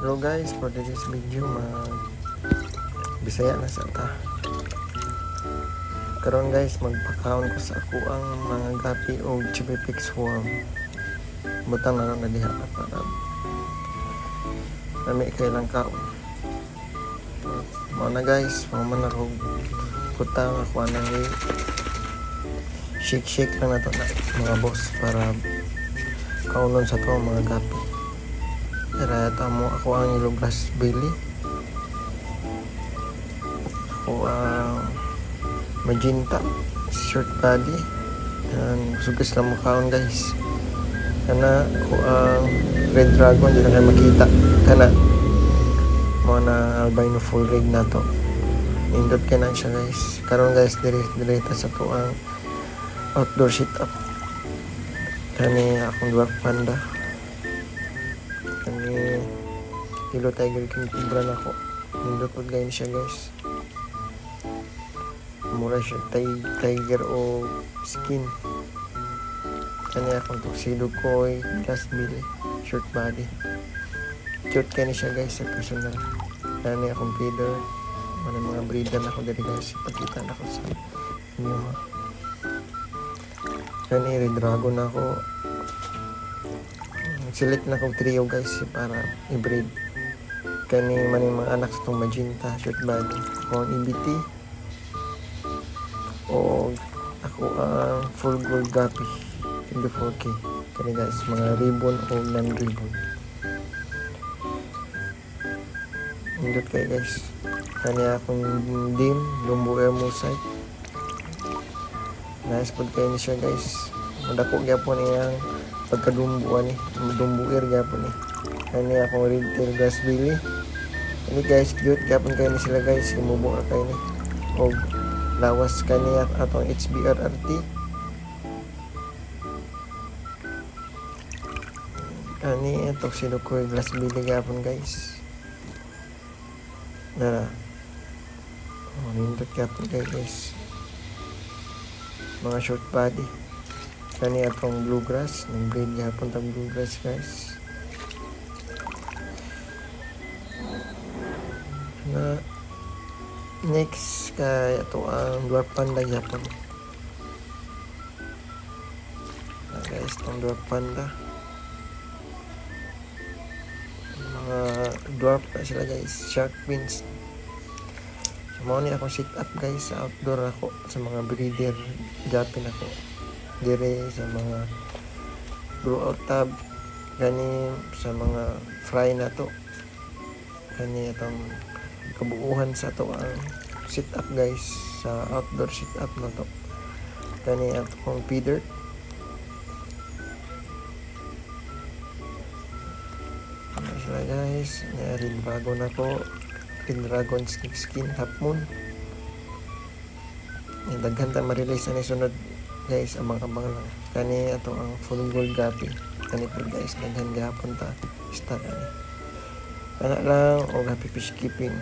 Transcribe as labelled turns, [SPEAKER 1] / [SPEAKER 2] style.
[SPEAKER 1] Hello guys, for this video mag Bisaya na sa ta. Karon guys, magpakaon ko sa ako ang mga gapi o chibipix worm. Butang na lang na diha para Nami kailang kaon. Mga na guys, mga man ako putang ako nang shake shake lang na to na mga boss para kaunon sa to mga gapi. Kaya tamo ako ang iluglas Billy. Ako ang magenta short body. Yan, sugas lang mukhaon guys. Kana ako ang red dragon di na kayo makita. Kana mo na albino full rig na to. Indot ka na siya guys. Karon guys dire direta sa to ang outdoor sit up. Kani akong dwarf panda kani Kilo Tiger King Cobra na ko. Nindot po ganyan siya guys. Mura siya ti- tiger o skin. Kani akong tuxedo koy, glass bill, short body. Cute kani siya guys sa personal. Kani akong feeder. Mga mga breeder na ako dito guys. Pagkita na ko sa inyo. Kani red dragon ako. Select na kong trio guys para i-breed. Kani man yung mga anak sa itong magenta, short body. Ako ang EBT. O ako ang full gold gapi. 24K. Kani guys, mga ribbon o non-ribbon. Indot kayo guys. Kani akong dim, lumbo mosaic. Nice pod kayo ni siya guys. Madako gyapon niyang pagkadumbuan ni dumbuir gyapon ni ani akong red tail grass billy ini guys cute gyapon kayo ni sila guys. Imubo na kayo ni og lawas kani at atong HBR RT ani atong sinukoy glass billy gyapon guys. Nara. Oh, nindot gyapon kayo guys. Mga short body kani atong bluegrass. Nang breed gihapon tang bluegrass guys. Na next kay ato ang dwarf panda gihapon na guys tong dwarf panda. Mga dwarf na sila guys. Shark fins. Mao ni akong sit up guys sa outdoor ako sa mga breeder gapin ako dire sa mga grow out tab gani sa mga fry na to. Kani itong kabuuhan sa to ang sit up guys sa outdoor sit up na to. Kani atong feeder. Ano sila guys? Rin bago na ko Green Dragon Skin Half Moon. Daghan ta ma-release na sunod guys abang-abang lang. Kani ato ang full gold gapi kani po guys daghan gahapon ta stock ani. Ana lang o gapi fish keeping